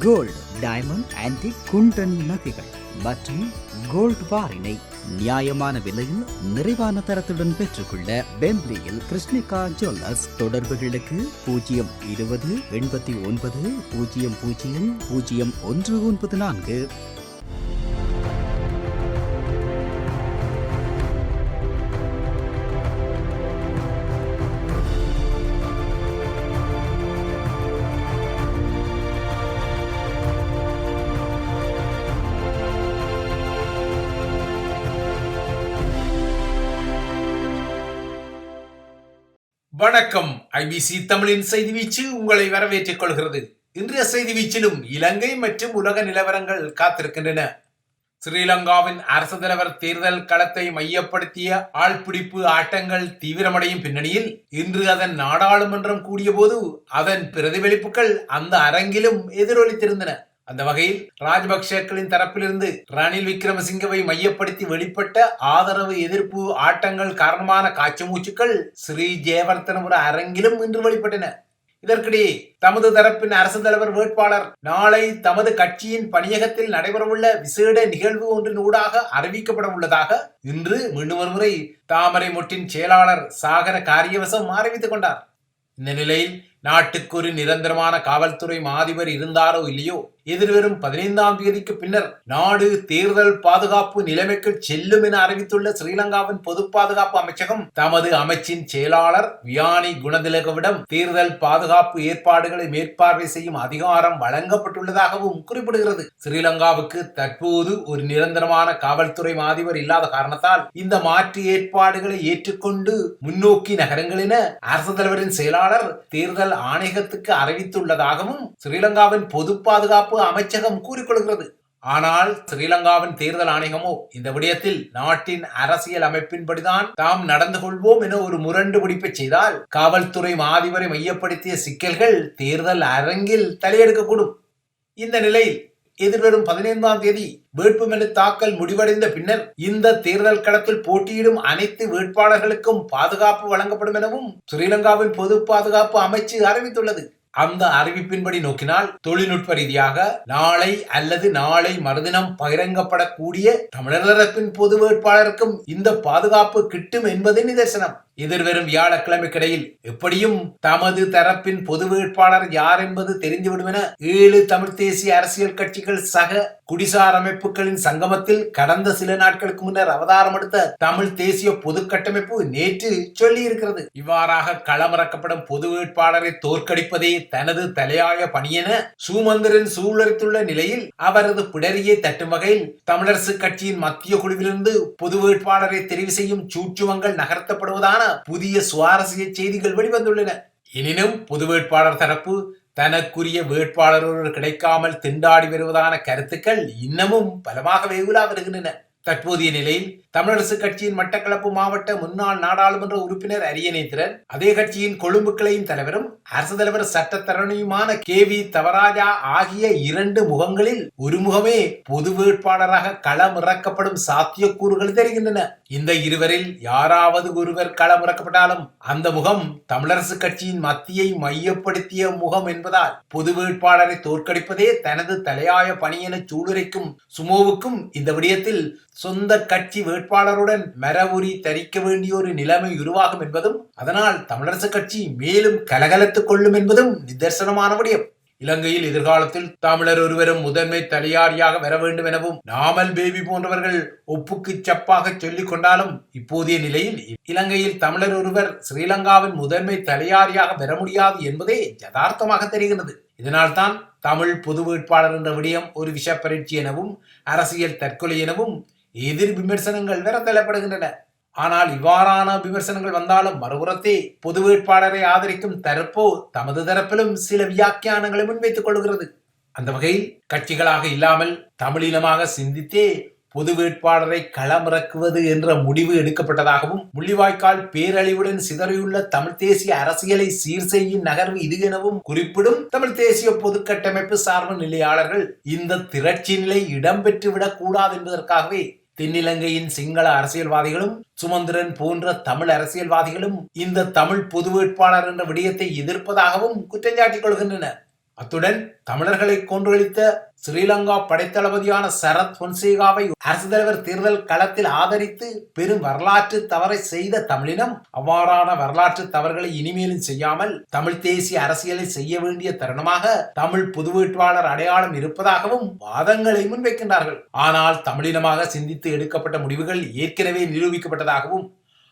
Gold diamond antique குண்டன் நகைகள் மற்றும் gold பாரினை நியாயமான விலையில் நிறைவான தரத்துடன் பெற்றுக்கொள்ள பெம்ப்லியில் கிருஷ்ணிகா ஜுவல்லர்ஸ் தொடர்புகளுக்கு பூஜ்ஜியம் இருபது எண்பத்தி ஒன்பது பூஜ்ஜியம் பூஜ்ஜியம் பூஜ்ஜியம் ஒன்று ஒன்பது நான்கு. வணக்கம். ஐபிசி தமிழின் செய்தி வீச்சு உங்களை வரவேற்றுக் கொள்கிறது. இன்றைய செய்தி வீச்சிலும் இலங்கை மற்றும் உலக நிலவரங்கள் காத்திருக்கின்றன. ஸ்ரீலங்காவின் அரசு தலைவர் தேர்தல் களத்தை மையப்படுத்திய ஆள்பிடிப்பு ஆட்டங்கள் தீவிரமடையும் பின்னணியில் இன்று அதன் நாடாளுமன்றம் கூடியபோது அதன் பிரதிபலிப்புகள் அந்த அரங்கிலும் எதிரொலித்திருந்தன. அந்த வகையில் ராஜபக்சேக்களின் தரப்பிலிருந்து ரணில் விக்ரமசிங்கவை மையப்படுத்தி வெளிப்பட்ட ஆதரவு எதிர்ப்பு ஆட்டங்கள் காரணமான காய்ச்ச மூச்சுக்கள் ஸ்ரீ ஜெயவர்த்தனபுர அரங்கிலும் இன்று வெளிப்பட்டன. இதற்கிடையே தமது தரப்பின் அரசு தலைவர் வேட்பாளர் நாளை தமது கட்சியின் பணியகத்தில் நடைபெறவுள்ள விசேட நிகழ்வு ஒன்றின் ஊடாக அறிவிக்கப்பட உள்ளதாக இன்று மீண்டும் ஒருமுறை தாமரை மொட்டின் செயலாளர் சாகர காரியவசம் அறிவித்துக் கொண்டார். இந்த நிலையில் நாட்டுக்கு ஒரு நிரந்தரமான காவல்துறை மாதிபர் இருந்தாரோ இல்லையோ எதிர்வரும் பதினைந்தாம் தேதிக்கு பின்னர் நாடு தேர்தல் பாதுகாப்பு நிலைமைக்கு செல்லும் என அறிவித்துள்ள ஸ்ரீலங்காவின் பொது பாதுகாப்பு அமைச்சகம் தமது அமைச்சின் செயலாளர் வியானி குணதிலகவிடம் தேர்தல் பாதுகாப்பு ஏற்பாடுகளை மேற்பார்வை செய்யும் அதிகாரம் வழங்கப்பட்டுள்ளதாகவும் குறிப்பிடுகிறது. ஸ்ரீலங்காவுக்கு தற்போது ஒரு நிரந்தரமான காவல்துறை மாதிபர் இல்லாத காரணத்தால் இந்த மாற்று ஏற்பாடுகளை ஏற்றுக்கொண்டு முன்னோக்கி நகரங்கள் என அரசு தலைவரின் செயலாளர் தேர்தல் ஆணையகத்துக்கு அறிவித்துள்ளதாகவும் ஸ்ரீலங்காவின் பொது பாதுகாப்பு அமைச்சகம் கூறிக்கொள்கிறது. ஆனால் ஸ்ரீலங்காவின் தேர்தல் ஆணையமோ இந்த விடயத்தில் நாட்டின் அரசியல் அமைப்பின்படிதான் தாம் நடந்து கொள்வோம் என ஒரு முரண்டு பிடிப்பை செய்தால் காவல்துறை மாதிவரை மையப்படுத்திய சிக்கல்கள் தேர்தல் அரங்கில் தலையெடுக்கக்கூடும். இந்த நிலையில் எதிர்வரும் பதினைந்தாம் தேதி வேட்புமனு தாக்கல் முடிவடைந்த பின்னர் இந்த தேர்தல் களத்தில் போட்டியிடும் அனைத்து வேட்பாளர்களுக்கும் பாதுகாப்பு வழங்கப்படும் எனவும் ஸ்ரீலங்காவின் பொது பாதுகாப்பு அமைச்சு அறிவித்துள்ளது. அந்த அறிவிப்பின்படி நோக்கினால் தொழில்நுட்ப ரீதியாக நாளை அல்லது நாளை மறுதினம் பகிரங்கப்படக்கூடிய தமிழர் தரப்பின் பொது வேட்பாளருக்கும் இந்த பாதுகாப்பு கிட்டும் என்பது நிதர்சனம். எதிர்வரும் வியாழக்கிழமைக்கிடையில் எப்படியும் தமது தரப்பின் பொது வேட்பாளர் யார் என்பது தெரிந்துவிடும் என ஏழு தமிழ் தேசிய அரசியல் கட்சிகள் சக குடிசார் அமைப்புகளின் சங்கமத்தில் கடந்த சில நாட்களுக்கு முன்னர் அவதாரம் எடுத்த தமிழ் தேசிய பொது கட்டமைப்பு நேற்று சொல்லி இருக்கிறது இவ்வாறாக களமிறக்கப்படும் பொது வேட்பாளரை தோற்கடிப்பதே தனது தலையாய பணியென சூமந்திரன் சூழலித்துள்ள நிலையில் அவரது பிடரியை தட்டும் வகையில் தமிழரசு கட்சியின் மத்திய குழுவிலிருந்து பொது வேட்பாளரை தெரிவு செய்யும் சூட்சுவங்கள் நகர்த்தப்படுவதான புதிய சுவாரஸ்ய செய்திகள் வெளிவந்துள்ளன. எனினும் பொது வேட்பாளர் தரப்பு தனக்குரிய வேட்பாளரோடு கிடைக்காமல் திண்டாடி வருவதான கருத்துக்கள் இன்னமும் பலமாகவே உலா வருகின்றன தற்போதைய நிலையில் தமிழரசு கட்சியின் மட்டக்களப்பு மாவட்ட முன்னாள் நாடாளுமன்ற உறுப்பினர் அரியநேத்திரன் அதே கட்சியின் கொழும்பு கிளையின் தலைவரும் அரசு தலைவர் சட்டத்தரணியுமான கே வி தவராஜா ஆகிய இரண்டு முகங்களில் ஒரு முகமே பொது வேட்பாளராக களமிறக்கப்படும் சாத்தியக்கூறுகள் தெரிகின்றன. இந்த இருவரில் யாராவது ஒருவர் களமிறக்கப்பட்டாலும் அந்த முகம் தமிழரசு கட்சியின் மத்தியை மையப்படுத்திய முகம் என்பதால் பொது வேட்பாளரை தோற்கடிப்பதே தனது தலையாய பணி என சூளுரைக்கும் சுமோவுக்கும் இந்த விடயத்தில் சொந்த கட்சி வேட்பாளருடன் மரவுரி தரிக்க வேண்டிய ஒரு நிலைமை உருவாகும் என்பதும் அதனால் தமிழரசு கட்சி மேலும் கலகலத்துக் கொள்ளும் என்பதும் நிதர்சனமான விடயம். இலங்கையில் எதிர்காலத்தில் தமிழர் ஒருவரும் முதன்மை தலையாரியாக வர வேண்டும் எனவும் நாமல் பேபி போன்றவர்கள் ஒப்புக்கு சப்பாக சொல்லிக் கொண்டாலும் இப்போதைய நிலையில் இலங்கையில் தமிழர் ஒருவர் ஸ்ரீலங்காவின் முதன்மை தலையாரியாக பெற முடியாது என்பதே யதார்த்தமாக தெரிகிறது இதனால்தான் தமிழ் பொது வேட்பாளர் என்ற விடயம் ஒரு விஷப்பரட்சி எனவும் அரசியல் தற்கொலை எனவும் எதிர் விமர்சனங்கள் வேற தள்ளப்படுகின்றன. ஆனால் இவ்வாறான விமர்சனங்கள் வந்தாலும் மறுபுறத்தே பொது வேட்பாளரை ஆதரிக்கும் தரப்போ தமது தரப்பிலும் சில வியாக்கியானங்களை முன்வைத்துக் கொள்கிறது. அந்த வகையில் கட்சிகளாக இல்லாமல் தமிழினமாக சிந்தித்தே பொது வேட்பாளரை களமிறக்குவது என்ற முடிவு எடுக்கப்பட்டதாகவும் முள்ளிவாய்க்கால் பேரழிவுடன் சிதறியுள்ள தமிழ் தேசிய அரசியலை சீர் செய்யும் நகர்வு இது எனவும் குறிப்பிடும் தமிழ் தேசிய பொது கட்டமைப்பு சார்பு நிலையாளர்கள் இந்த திரட்சி நிலை இடம்பெற்று விடக் கூடாது என்பதற்காகவே தென்னிலங்கையின் சிங்கள அரசியல்வாதிகளும் சுமந்திரன் போன்ற தமிழ் அரசியல்வாதிகளும் இந்த தமிழ் பொது வேட்பாளர் என்ற விடயத்தை எதிர்ப்பதாகவும் குற்றஞ்சாட்டிக் கொள்கின்றனர். அத்துடன் தமிழர்களை கொன்றொழித்த ஸ்ரீலங்கா படைத்தளபதியான சரத் பொன்சேகாவை அரசு தலைவர் தேர்தல் களத்தில் ஆதரித்து பெரும் வரலாற்று தவறை செய்த தமிழினம் அவ்வாறான வரலாற்று தவறுகளை இனிமேலும் செய்யாமல் தமிழ் தேசிய அரசியலை செய்ய வேண்டிய தருணமாக தமிழ் புது வேட்பாளர் அடையாளம் இருப்பதாகவும் வாதங்களை முன்வைக்கின்றார்கள். ஆனால் தமிழினமாக சிந்தித்து எடுக்கப்பட்ட முடிவுகள் ஏற்கனவே நிரூபிக்கப்பட்டதாகவும்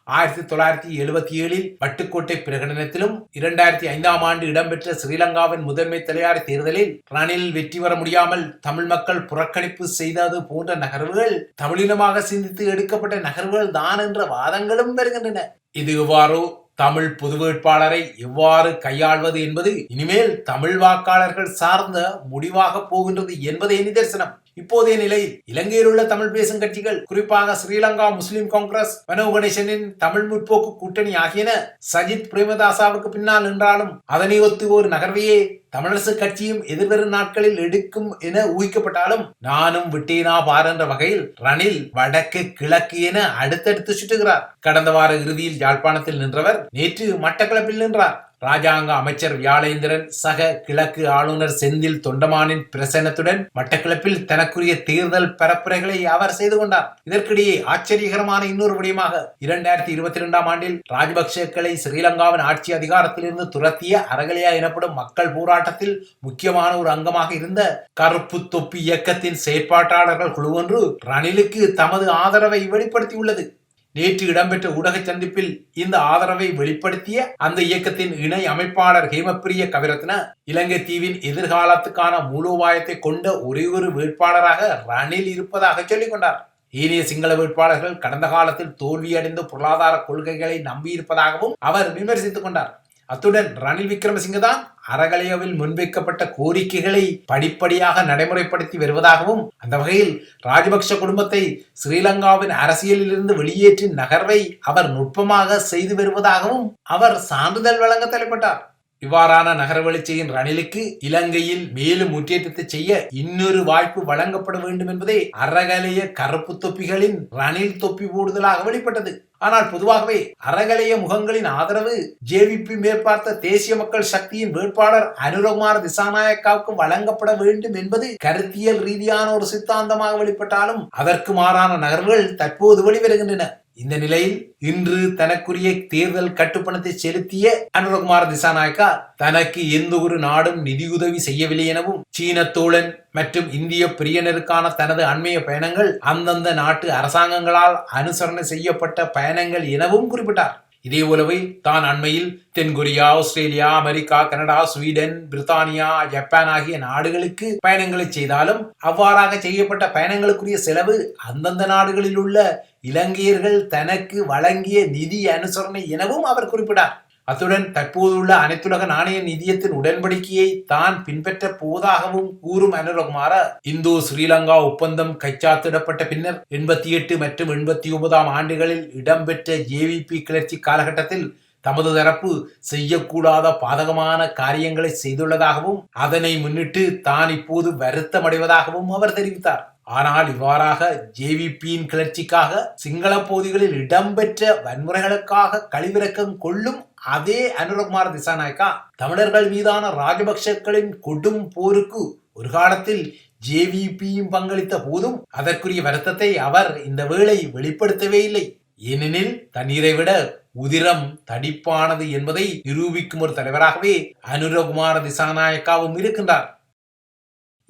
ஆயிரத்தி தொள்ளாயிரத்தி எழுபத்தி ஏழில் வட்டுக்கோட்டை பிரகடனத்திலும் இரண்டாயிரத்தி ஐந்தாம் ஆண்டு இடம்பெற்ற ஸ்ரீலங்காவின் முதன்மை தலையார் தேர்தலில் ரணில் வெற்றி பெற முடியாமல் தமிழ் மக்கள் புறக்கணிப்பு செய்தது போன்ற நகர்வுகள் தமிழினமாக சிந்தித்து எடுக்கப்பட்ட நகர்வுகள் தான் என்ற வாதங்களும் வருகின்றன. இது எவ்வாறோ தமிழ் பொது வேட்பாளரை எவ்வாறு கையாள்வது என்பது இனிமேல் தமிழ் வாக்காளர்கள் சார்ந்த முடிவாக போகின்றது என்பதே நிதர்சனம். இப்போதைய நிலையில் இலங்கையில் உள்ள தமிழ் பேசும் கட்சிகள் குறிப்பாக ஸ்ரீலங்கா முஸ்லிம் காங்கிரஸ் மனோ கணேசனின் தமிழ் முற்போக்கு கூட்டணி ஆகியன சஜித் பிரேமதாசாவுக்கு பின்னால் நின்றாலும் அதனை ஒத்து ஒரு நகர்வையே தமிழரசு கட்சியும் எதிர்வரும் நாட்களில் எடுக்கும் என ஊகிக்கப்பட்டாலும் நானும் விட்டேனா பார் என்ற வகையில் ரணில் வடக்கு கிழக்கு என அடுத்தடுத்து சுட்டுகிறார் கடந்த வார இறுதியில் யாழ்ப்பாணத்தில் நின்றவர் நேற்று மட்டக்களப்பில் நின்றார். ராஜாங்க அமைச்சர் வியாழேந்திரன் சக கிழக்கு ஆளுநர் செந்தில் தொண்டமானின் பிரசனத்துடன் மட்டக்கிழப்பில் தனக்குரிய தேர்தல் பரப்புரைகளை அவர் செய்து கொண்டார். இதற்கிடையே ஆச்சரியகரமான இன்னொரு விடயமாக இரண்டாயிரத்தி இருபத்தி இரண்டாம் ஆண்டில் ராஜபக்சேக்களை ஸ்ரீலங்காவின் ஆட்சி அதிகாரத்திலிருந்து துரத்திய அரகலியா எனப்படும் மக்கள் போராட்டத்தில் முக்கியமான ஒரு அங்கமாக இருந்த கருப்பு தொப்பி இயக்கத்தின் செயற்பாட்டாளர்கள் குழு ஒன்று ரணிலுக்கு தமது ஆதரவை வெளிப்படுத்தியுள்ளது. நேற்று இடம்பெற்ற ஊடக சந்திப்பில் இந்த ஆதரவை வெளிப்படுத்திய அந்த இயக்கத்தின் இணை அமைப்பாளர் ஹேமப்பிரிய கவிரத்ன இலங்கை தீவின் எதிர்காலத்துக்கான மூலோபாயத்தை கொண்ட ஒரே ஒரு வேட்பாளராக ரணில் இருப்பதாக சொல்லிக் கொண்டார். ஏனைய சிங்கள வேட்பாளர்கள் கடந்த காலத்தில் தோல்வியடைந்த பொருளாதார கொள்கைகளை நம்பியிருப்பதாகவும் அவர் விமர்சித்துக் கொண்டார். அத்துடன் ரணில் விக்ரமசிங்க தான் அறகலையோவில் முன்வைக்கப்பட்ட கோரிக்கைகளை படிப்படியாக நடைமுறைப்படுத்தி வருவதாகவும் அந்த வகையில் ராஜபக்ஷ குடும்பத்தை ஸ்ரீலங்காவின் அரசியலிலிருந்து வெளியேற்றும் நகர்வை அவர் நுட்பமாக செய்து வருவதாகவும் அவர் சான்றிதழ் வழங்க தலைப்பட்டார். இவ்வாறான நகர்வெளிச்சையின் ரணிலுக்கு இலங்கையில் மேலும் முற்றேற்றத்தை செய்ய இன்னொரு வாய்ப்பு வழங்கப்பட வேண்டும் என்பதே அறகலைய கருப்பு தொப்பிகளின் ரணில் தொப்பி போடுதலாக வெளிப்பட்டது. ஆனால் பொதுவாகவே அறகலைய முகங்களின் ஆதரவு ஜேவிபி மேற்பார்த்த தேசிய மக்கள் சக்தியின் வேட்பாளர் அனுரகுமார் திசாநாயக்காவுக்கு வழங்கப்பட வேண்டும் என்பது கருத்தியல் ரீதியான ஒரு சித்தாந்தமாக வெளிப்பட்டாலும் அதற்கு மாறான நகர்வுகள் தற்போது வெளிவருகின்றன. இந்த நிலையில் இன்று தனக்குரிய தேர்தல் கட்டுப்பணத்தை செலுத்திய அனுரகுமார் திசாநாயக்கா தனக்கு எந்த ஒரு நாடும் நிதியுதவி செய்யவில்லை எனவும் சீன தோழன் மற்றும் இந்திய பிரியனருக்கான தனது அண்மைய பயணங்கள் அந்தந்த நாட்டு அரசாங்கங்களால் அனுசரணை செய்யப்பட்ட பயணங்கள் எனவும் குறிப்பிட்டார். இதே போலவே தான் அண்மையில் தென்கொரியா ஆஸ்திரேலியா அமெரிக்கா கனடா ஸ்வீடன் பிரித்தானியா ஜப்பான் ஆகிய நாடுகளுக்கு பயணங்களை செய்தாலும் அவ்வாறாக செய்யப்பட்ட பயணங்களுக்குரிய செலவு அந்தந்த நாடுகளில் உள்ள இலங்கையர்கள் தனக்கு வழங்கிய நிதி அனுசரணை எனவும் அவர் குறிப்பிட்டார். அத்துடன் தற்போதுள்ள அனைத்துலக நாணய நிதியத்தின் உடன்படிக்கையை தான் பின்பற்ற போவதாகவும் கூறும் அனுரகுமார இந்தோ ஸ்ரீலங்கா ஒப்பந்தம் கைச்சாத்திடப்பட்ட பின்னர் எண்பத்தி எட்டு மற்றும் எண்பத்தி ஒன்பதாம் ஆண்டுகளில் இடம்பெற்ற ஜேவிபி கிளர்ச்சி காலகட்டத்தில் தமது தரப்பு செய்யக்கூடாத பாதகமான காரியங்களை செய்துள்ளதாகவும் அதனை முன்னிட்டு தான் இப்போது வருத்தமடைவதாகவும் அவர் தெரிவித்தார். ஆனால் இவ்வாறாக ஜேவிபியின் கிளர்ச்சிக்காக சிங்கள பகுதிகளில் இடம்பெற்ற வன்முறைகளுக்காக கழிவிறக்கம் கொள்ளும் அதே அனுரகுமார் திசாநாயக்கா தமிழர்கள் மீதான ராஜபக்சக்களின் கொடும் போருக்கு ஒரு காலத்தில் ஜேவிபியும் பங்களித்த போதும் அதற்குரிய வருத்தத்தை அவர் இந்த வேளை வெளிப்படுத்தவே இல்லை. ஏனெனில் தண்ணீரை விட உதிரம் தடிப்பானது என்பதை நிரூபிக்கும் ஒரு தலைவராகவே அனுரகுமார திசாநாயக்காவும் இருக்கின்றார்.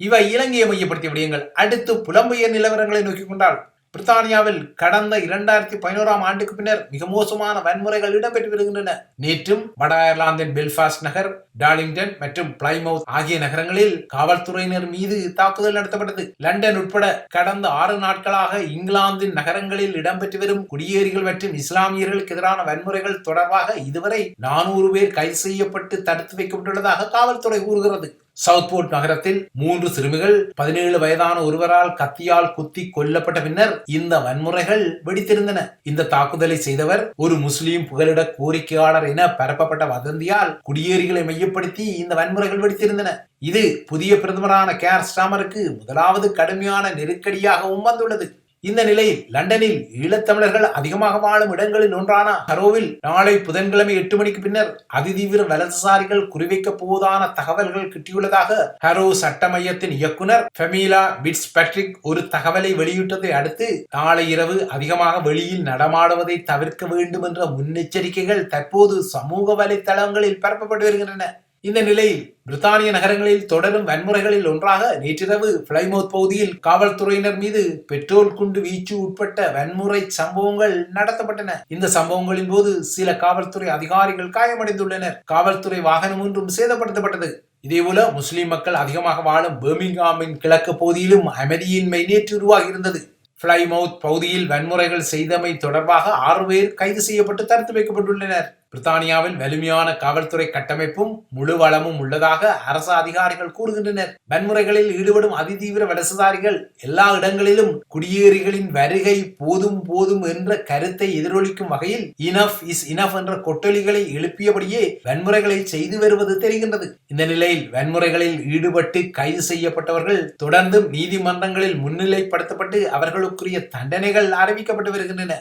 இவை இலங்கையை மையப்படுத்திய விடயங்கள். அடுத்து புலம்பெயர் நிலவரங்களை நோக்கிக் கொண்டால் பிரித்தானியாவில் கடந்த இரண்டாயிரத்தி பதினோராம் ஆண்டுக்கு பின்னர் மிக மோசமான வன்முறைகள் இடம்பெற்று வருகின்றன. நேற்றும் வட அயர்லாந்தின் பெல்ஃபாஸ்ட் நகர் டார்லிங்டன் மற்றும் பிளைமவுத் ஆகிய நகரங்களில் காவல்துறையினர் மீது தாக்குதல் நடத்தப்பட்டது. லண்டன் உட்பட கடந்த ஆறு நாட்களாக இங்கிலாந்தின் நகரங்களில் இடம்பெற்று வரும் குடியேறிகள் மற்றும் இஸ்லாமியர்களுக்கு எதிரான வன்முறைகள் தொடர்பாக இதுவரை நானூறு பேர் கைது செய்யப்பட்டு தடுத்து வைக்கப்பட்டுள்ளதாக காவல்துறை கூறுகிறது. சவுத்போர்ட் நகரத்தில் மூன்று சிறுமிகள் பதினேழு வயதான ஒருவரால் கத்தியால் குத்தி கொல்லப்பட்ட பின்னர் இந்த வன்முறைகள் வெடித்திருந்தன. இந்த தாக்குதலை செய்தவர் ஒரு முஸ்லீம் புகலிட கோரிக்கையாளர் என பரப்பப்பட்ட வதந்தியால் குடியேறிகளை மையப்படுத்தி இந்த வன்முறைகள் வெடித்திருந்தன. இது புதிய பிரதமரான கேர் ஸ்டாமருக்கு முதலாவது கடுமையான நெருக்கடியாகவும் வந்துள்ளது. இந்த நிலையில் லண்டனில் ஈழத்தமிழர்கள் அதிகமாக வாழும் இடங்களில் ஒன்றான ஹரோவில் நாளை புதன்கிழமை எட்டு மணிக்கு பின்னர் அதிதீவிர வலதுசாரிகள் குறிவைக்க போவதான தகவல்கள் கிட்டியுள்ளதாக ஹரோ சட்ட மையத்தின் இயக்குனர் ஃபெமிலா பிட்ஸ் பேட்ரிக் ஒரு தகவலை வெளியிட்டதை அடுத்து நாளை இரவு அதிகமாக வெளியில் நடமாடுவதை தவிர்க்க வேண்டும் என்ற முன்னெச்சரிக்கைகள் தற்போது சமூக வலைதளங்களில் பரப்பப்பட்டு வருகின்றன. இந்த நிலையில் பிரித்தானிய நகரங்களில் தொடரும் வன்முறைகளில் ஒன்றாக நேற்றிரவு பிளைமவுத் பகுதியில் காவல்துறையினர் மீது பெட்ரோல் குண்டு வீச்சு உட்பட்ட வன்முறை சம்பவங்கள் நடத்தப்பட்டன. இந்த சம்பவங்களின் போது சில காவல்துறை அதிகாரிகள் காயமடைந்துள்ளனர். காவல்துறை வாகனம் ஒன்றும் சேதப்படுத்தப்பட்டது. இதேபோல முஸ்லிம் மக்கள் அதிகமாக வாழும் பெர்மிங்ஹாமின் கிழக்கு பகுதியிலும் அமைதியின்மை நேற்று உருவாகியிருந்தது. பிளைமவுத் பகுதியில் வன்முறைகள் செய்தமை தொடர்பாக ஆறு பேர் கைது செய்யப்பட்டு தடுத்து வைக்கப்பட்டுள்ளனர். பிரித்தானியாவில் வலிமையான காவல்துறை கட்டமைப்பும் முழு வளமும் உள்ளதாக அரசு அதிகாரிகள் கூறுகின்றனர். வன்முறைகளில் ஈடுபடும் அதிதீவிர வலசுதாரிகள் எல்லா இடங்களிலும் குடியேறிகளின் வருகை போதும் போதும் என்ற கருத்தை எதிரொலிக்கும் வகையில் இனஃப் இஸ் இனஃப் என்ற கொட்டொலிகளை எழுப்பியபடியே வன்முறைகளை செய்து வருவது தெரிகின்றது. இந்த நிலையில் வன்முறைகளில் ஈடுபட்டு கைது செய்யப்பட்டவர்கள் தொடர்ந்தும் நீதிமன்றங்களில் முன்னிலைப்படுத்தப்பட்டு அவர்களுக்குரிய தண்டனைகள் அறிவிக்கப்பட்டு வருகின்றன.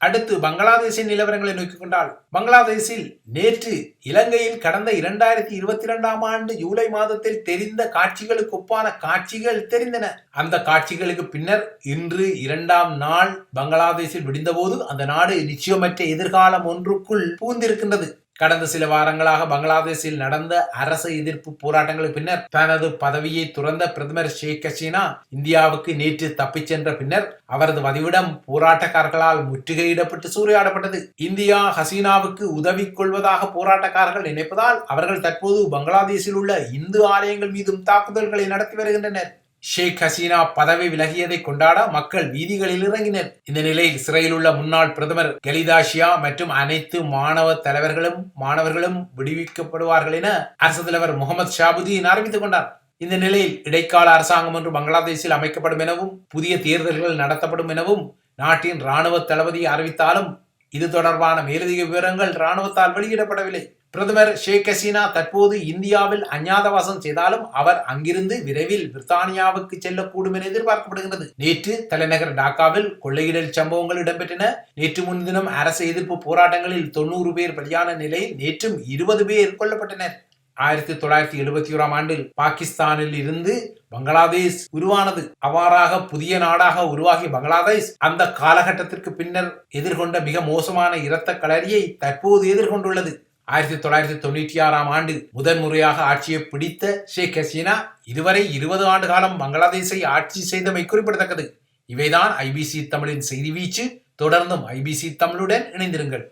அடுத்து பங்களாதேஷின் நிலவரங்களை நோக்கிக் கொண்டால் பங்களாதேஷில் நேற்று இலங்கையில் கடந்த இரண்டாயிரத்தி இருபத்தி இரண்டாம் ஆண்டு ஜூலை மாதத்தில் தெரிந்த காட்சிகளுக்கு ஒப்பான காட்சிகள் தெரிந்தன. அந்த காட்சிகளுக்கு பின்னர் இன்று இரண்டாம் நாள் பங்களாதேஷில் விடிந்தபோது அந்த நாடு நிச்சயமற்ற எதிர்காலம் ஒன்றுக்குள் பூந்திருக்கின்றது கடந்த சில வாரங்களாக பங்களாதேஷில் நடந்த அரசு எதிர்ப்பு போராட்டங்களுக்கு பின்னர் தனது பதவியை துறந்த பிரதமர் ஷேக் ஹசீனா இந்தியாவுக்கு நேற்று தப்பிச் சென்ற பின்னர் அவரது வதிவிடம் போராட்டக்காரர்களால் முற்றுகையிடப்பட்டு சூறையாடப்பட்டது. இந்தியா ஹசீனாவுக்கு உதவி கொள்வதாக போராட்டக்காரர்கள் நினைப்பதால் அவர்கள் தற்போது பங்களாதேஷில் உள்ள இந்து ஆலயங்கள் மீதும் தாக்குதல்களை நடத்தி வருகின்றனர். ஷேக் ஹசீனா பதவி விலகியதை கொண்டாட மக்கள் வீதிகளில் இறங்கினர். இந்த நிலையில் சிறையில் உள்ள முன்னாள் பிரதமர் கலிதாஷியா மற்றும் அனைத்து மாணவ தலைவர்களும் மாணவர்களும் விடுவிக்கப்படுவார்கள் என அரசு தலைவர் முகமது ஷாபுதீன் அறிவித்துக் கொண்டார். இந்த நிலையில் இடைக்கால அரசாங்கம் ஒன்று பங்களாதேஷில் அமைக்கப்படும் எனவும் புதிய தேர்தல்கள் நடத்தப்படும் எனவும் நாட்டின் ராணுவ தளபதி அறிவித்தாலும் இது தொடர்பான மேலதிக விவரங்கள் ராணுவத்தால் வெளியிடப்படவில்லை. பிரதமர் ஷேக் ஹசீனா தற்போது இந்தியாவில் அஞ்ஞாதவாசம் செய்தாலும் அவர் அங்கிருந்து விரைவில் பிரித்தானியாவுக்கு செல்லக்கூடும் என எதிர்பார்க்கப்படுகிறது நேற்று தலைநகர் டாக்காவில் கொள்ளையிடல் சம்பவங்கள் இடம்பெற்றன. நேற்று முன்தினம் அரசு எதிர்ப்பு போராட்டங்களில் தொண்ணூறு பேர் பலியான நிலையில் நேற்றும் இருபது பேர் கொல்லப்பட்டனர். ஆயிரத்தி தொள்ளாயிரத்தி எழுபத்தி ஓராம் ஆண்டில் பாகிஸ்தானில் இருந்து பங்களாதேஷ் உருவானது. அவ்வாறாக புதிய நாடாக உருவாகி பங்களாதேஷ் அந்த காலகட்டத்திற்கு பின்னர் எதிர்கொண்ட மிக மோசமான இரத்த களரியை தற்போது எதிர்கொண்டுள்ளது. ஆயிரத்தி தொள்ளாயிரத்தி தொண்ணூற்றி ஆறாம் ஆண்டு முதன்முறையாக ஆட்சியை பிடித்த ஷேக் ஹசீனா இதுவரை இருபது ஆண்டு காலம் பங்களாதேஷை ஆட்சி செய்தமை குறிப்பிடத்தக்கது. இவைதான் ஐபிசி தமிழின் செய்தி வீச்சு. தொடர்ந்தும் ஐபிசி தமிழுடன் இணைந்திருங்கள்.